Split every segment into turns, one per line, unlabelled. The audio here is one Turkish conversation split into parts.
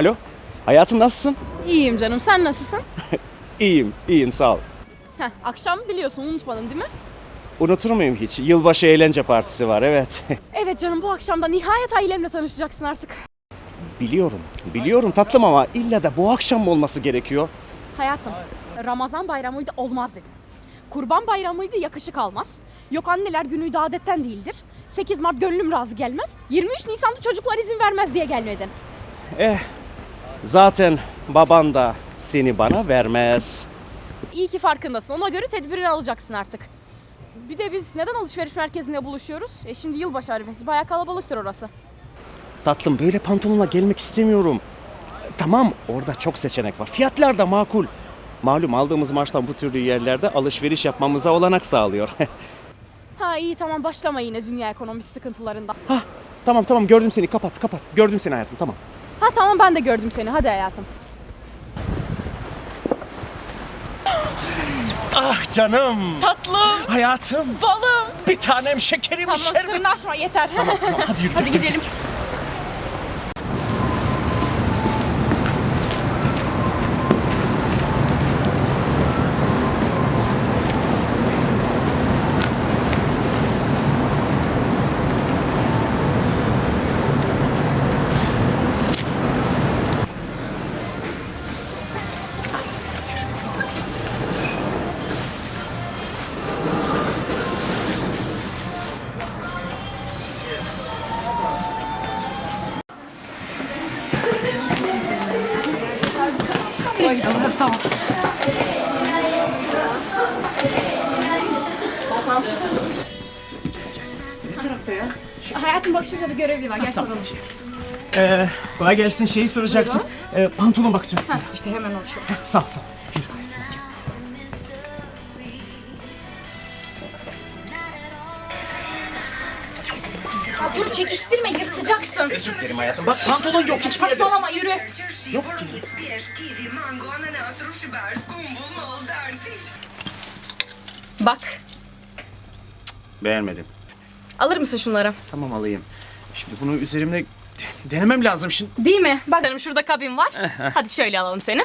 Alo? Hayatım nasılsın?
İyiyim canım sen nasılsın?
İyiyim, iyiyim sağ ol.
Heh, akşam biliyorsun unutmadın değil mi?
Unutur muyum hiç? Yılbaşı eğlence partisi var evet.
Evet canım bu akşam da nihayet ailemle tanışacaksın artık.
biliyorum, biliyorum tatlım ama illa da bu akşam mı olması gerekiyor?
Hayatım Ramazan bayramıydı olmaz dedim. Kurban bayramıydı yakışık almaz. Yok anneler günüydü adetten değildir. 8 Mart gönlüm razı gelmez. 23 Nisan'da çocuklar izin vermez diye gelmedin.
Eh, zaten baban da seni bana vermez.
İyi ki farkındasın. Ona göre tedbirini alacaksın artık. Bir de biz neden alışveriş merkezinde buluşuyoruz? E şimdi yılbaşı arifesi. Bayağı kalabalıktır orası.
Tatlım böyle pantolonla gelmek istemiyorum. Tamam orada çok seçenek var. Fiyatlar da makul. Malum aldığımız maaştan bu türlü yerlerde alışveriş yapmamıza olanak sağlıyor.
Ha iyi tamam başlama yine dünya ekonomisi sıkıntılarından.
Hah, tamam tamam gördüm seni kapat kapat. Gördüm seni hayatım tamam.
Ha tamam ben de gördüm seni. Hadi hayatım.
Ah canım.
Tatlım,
Hayatım.
balım.
Bir tanem şekerim
Tamam
şerbet.
sırnaşma yeter.
Tamam hadi yürü.
Hadi gidelim. Hayatım bak şurada bir görevli var. Gel soralım.
Ee, kolay gelsin şeyi soracaktım. Ee, pantolon bakacağım.
İşte hemen o şu.
Sağ ol sağ ol. Yürü hayatım, hadi gel.
Ya dur çekiştirme yırtacaksın.
Özür dilerim hayatım. Bak pantolon yok hiçbir yerde.
Saçmalama yürü.
Yok ki.
Bak.
Beğenmedim.
Alır mısın şunları?
Tamam alayım. Şimdi bunu üzerimde denemem lazım şimdi.
Değil mi? Bak canım şurada kabin var. Hadi şöyle alalım seni.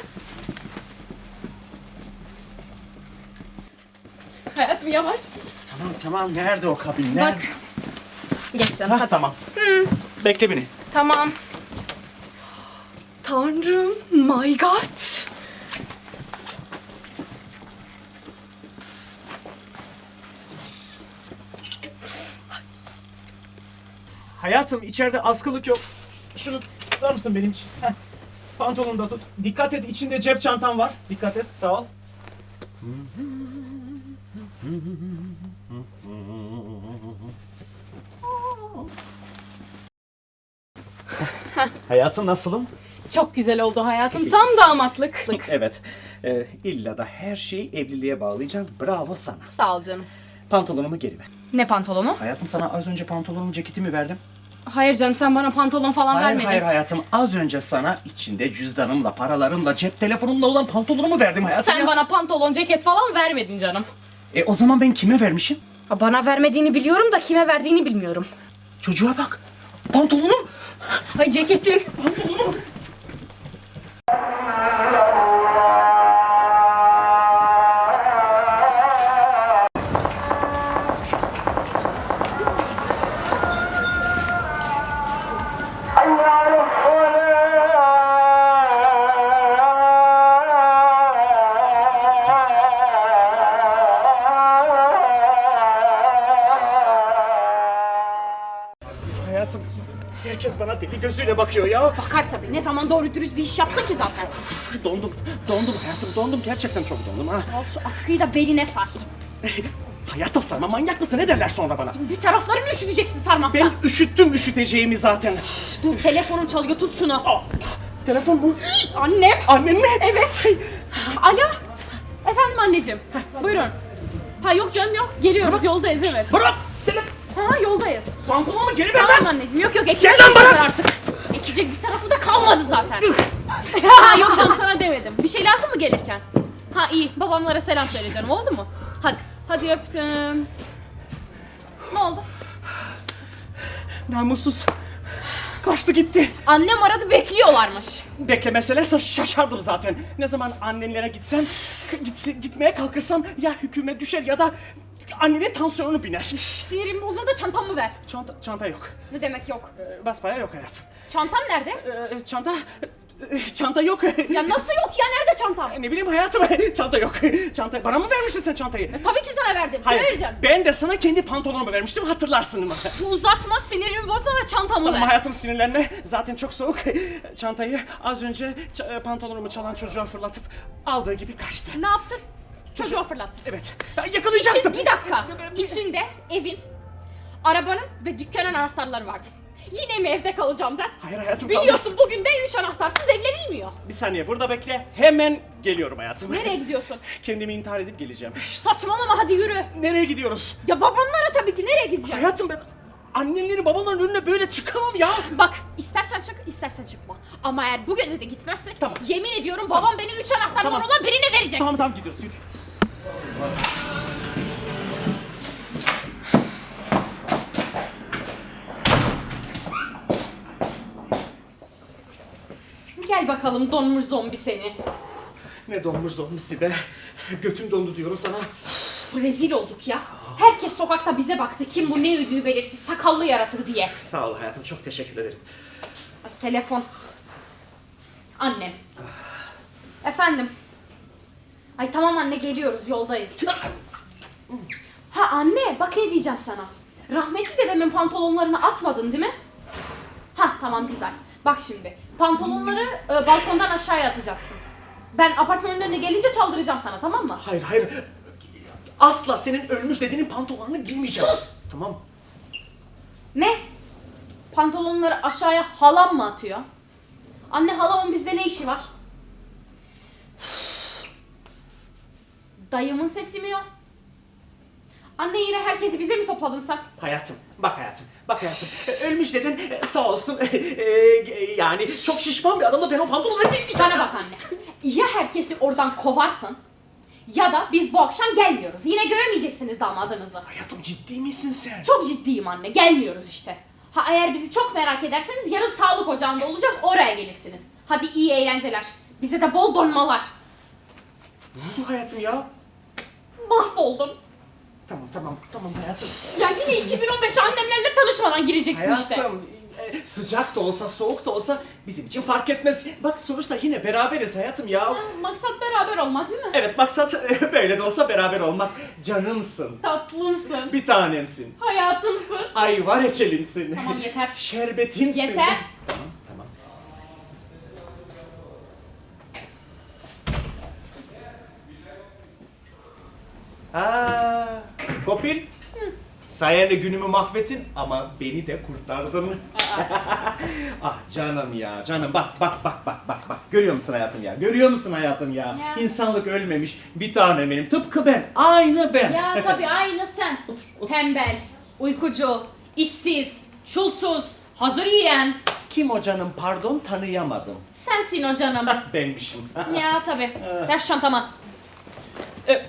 Hayatım yavaş.
Tamam tamam nerede o kabin? Nerede?
Bak. Geç canım
Ha,
hadi.
tamam. Bekle beni.
Tamam. Tanrım, my god.
Hayatım içeride askılık yok. Şunu tutar mısın benim için? Heh. Pantolonu da tut. Dikkat et içinde cep çantam var. Dikkat et sağ ol. Hayatım nasılım?
Çok güzel oldu hayatım. Tam damatlık.
Evet. Ee, illa da her şeyi evliliğe bağlayacağım. Bravo sana.
Sağ ol canım.
Pantolonumu geri ver.
Ne pantolonu?
Hayatım sana az önce pantolonumu ceketimi verdim.
Hayır canım sen bana pantolon falan
Hayır
vermedin.
hayır hayatım az önce sana içinde cüzdanımla, paralarımla, cep telefonumla olan pantolonumu verdim hayatım
Sen
ya.
bana pantolon, ceket falan vermedin canım.
E o zaman ben kime vermişim?
Ha, Bana vermediğini biliyorum da kime verdiğini bilmiyorum.
Çocuğa bak. Pantolonum.
Ay ceketin.
Hayatım bana deli gözüyle bakıyor ya.
Bakar tabii. Ne zaman doğru dürüst bir iş yaptı ki zaten.
Dondum. Dondum hayatım dondum. Gerçekten çok dondum ha.
Al şu atkıyı da beline sar.
Hayatta sarma manyak mısın ne derler sonra bana?
Bir taraflarını üşüteceksin sarmazsan.
Ben üşüttüm üşüteceğimi zaten.
Dur telefonun çalıyor tut şunu.
Aa, telefon mu?
Annem.
Annen mi?
Evet. Alo. Efendim anneciğim. Buyurun. Ha yok canım yok. Geliyoruz yoldayız evet.
Bırak.
Ha yoldayız.
Pantolonumu geri ver lan.
Tamam anneciğim yok yok ekmek
Gel lan bana.
artık. Ekecek bir tarafı da kalmadı zaten. ha yok canım sana demedim. Bir şey lazım mı gelirken? Ha iyi babamlara selam söyle canım oldu mu? Hadi. Hadi öptüm. Ne oldu?
Namussuz. Kaçtı gitti.
Annem aradı bekliyorlarmış.
Beklemeseler şa- şaşardım zaten. Ne zaman annenlere gitsem, gitse- gitmeye kalkırsam ya hüküme düşer ya da annenin tansiyonu biner.
Sinirimi bozma da çantamı ver.
Çanta, çanta yok.
Ne demek yok?
Ee, basbayağı yok hayatım.
Çantam nerede?
Ee, çanta, çanta yok.
Ya nasıl yok ya nerede çantam?
ne bileyim hayatım, çanta yok. Çanta, bana mı vermişsin sen çantayı?
E, tabii ki sana verdim.
Hayır,
Kime vereceğim?
ben de sana kendi pantolonumu vermiştim hatırlarsın.
Uzatma sinirimi bozma ve çantamı
Tamam
ver.
hayatım sinirlenme. Zaten çok soğuk. Çantayı az önce ç- pantolonumu çalan çocuğa fırlatıp aldığı gibi kaçtı.
Ne yaptın? Çocuğa fırlattın.
Evet. Ya Yakalayacaktım.
Şimdi bir dakika. İçinde evin, arabanın ve dükkanın anahtarları vardı. Yine mi evde kalacağım ben?
Hayır hayatım
Biliyorsun bugün de üç anahtarsız evlenilmiyor.
kalmaz. Bir saniye burada bekle. Hemen geliyorum hayatım.
Nereye gidiyorsun?
Kendimi intihar edip geleceğim.
Saçmalama hadi yürü.
Nereye gidiyoruz?
Ya babamlara tabii ki nereye gideceğim?
Hayatım ben annenlerin babaların önüne böyle çıkamam ya.
Bak istersen çık istersen çıkma. Ama eğer bu gece de gitmezsek
Tamam.
yemin ediyorum babam beni üç anahtarlar
Tamam.
olan birine verecek.
Tamam tamam gidiyoruz. Yürü.
Gel bakalım donmuş zombi seni.
Ne donmuş zombisi be. Götüm dondu diyorum sana.
Rezil olduk ya. Herkes sokakta bize baktı. Kim bu ne ödüğü belirsiz sakallı yaratır diye.
Sağ ol hayatım çok teşekkür ederim.
Ay, telefon. Annem. Efendim. Ay tamam anne geliyoruz yoldayız. Ha anne bak ne diyeceğim sana. Rahmetli dedemin pantolonlarını atmadın değil mi? Ha tamam güzel. Bak şimdi pantolonları e, balkondan aşağıya atacaksın. Ben apartmanın önüne gelince çaldıracağım sana tamam mı?
Hayır hayır. Asla senin ölmüş dedenin pantolonunu giymeyeceğim.
Sus!
Tamam.
Ne? Pantolonları aşağıya halam mı atıyor? Anne halamın bizde ne işi var? Dayımın sesi mi o? Anne yine herkesi bize mi topladın sen?
Hayatım, bak hayatım, bak hayatım. Ee, Ölmüş deden e, sağ olsun e, yani çok şişman bir adamla ben o pantolonu giymeyeceğim.
Bana bak anne. Ya herkesi oradan kovarsın ya da biz bu akşam gelmiyoruz. Yine göremeyeceksiniz damadınızı.
Hayatım ciddi misin sen?
Çok ciddiyim anne. Gelmiyoruz işte. Ha eğer bizi çok merak ederseniz yarın sağlık ocağında olacağız. Oraya gelirsiniz. Hadi iyi eğlenceler. Bize de bol donmalar.
Ne oldu hayatım ya?
Mahvoldum.
Tamam tamam tamam hayatım.
Ya yine 2015 annemlerle tanışmadan gireceksin işte.
Hayatım e, sıcak da olsa soğuk da olsa bizim için fark etmez. Bak sonuçta yine beraberiz hayatım ya.
Ha, Maksat beraber olmak değil mi?
Evet maksat e, böyle de olsa beraber olmak. Canımsın.
Tatlımsın.
Bir tanemsin.
Hayatımsın.
Ayva reçelimsin.
Tamam yeter.
Şerbetimsin.
Yeter.
Tamam tamam. Ha, Kopil. Sayende günümü mahvettin ama beni de kurtardın. ah canım ya canım bak bak bak bak bak bak görüyor musun hayatım ya görüyor musun hayatım ya,
Ya.
İnsanlık ölmemiş bir tane benim tıpkı ben aynı ben.
Ya tabii aynı sen.
Otur, otur.
Tembel, uykucu, işsiz, çulsuz, hazır yiyen.
Kim o canım pardon tanıyamadım.
Sensin o canım.
Benmişim.
ya tabii. Ver şu çantama.
E,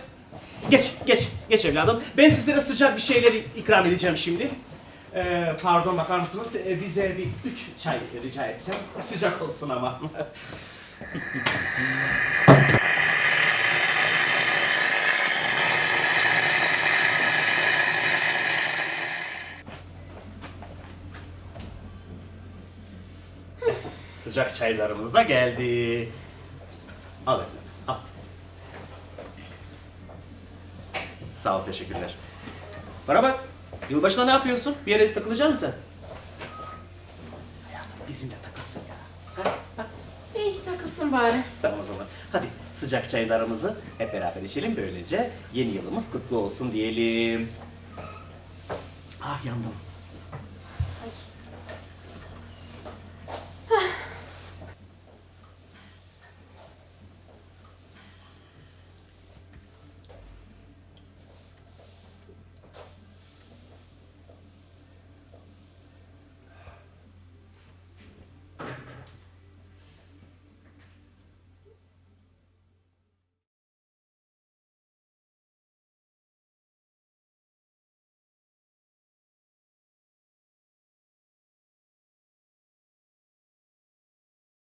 geç, geç, geç evladım. Ben sizlere sıcak bir şeyleri ikram edeceğim şimdi. E, pardon bakar mısınız? E, bize bir üç çay rica etsem. Sıcak olsun ama. Sıcak çaylarımız da geldi. Al evladım, al. Sağ ol, teşekkürler. Bana bak, yılbaşında ne yapıyorsun? Bir yere takılacak mısın? Hayatım bizimle takılsın ya.
İyi takılsın bari.
Tamam o zaman. Hadi sıcak çaylarımızı hep beraber içelim böylece yeni yılımız kutlu olsun diyelim. Ah yandım.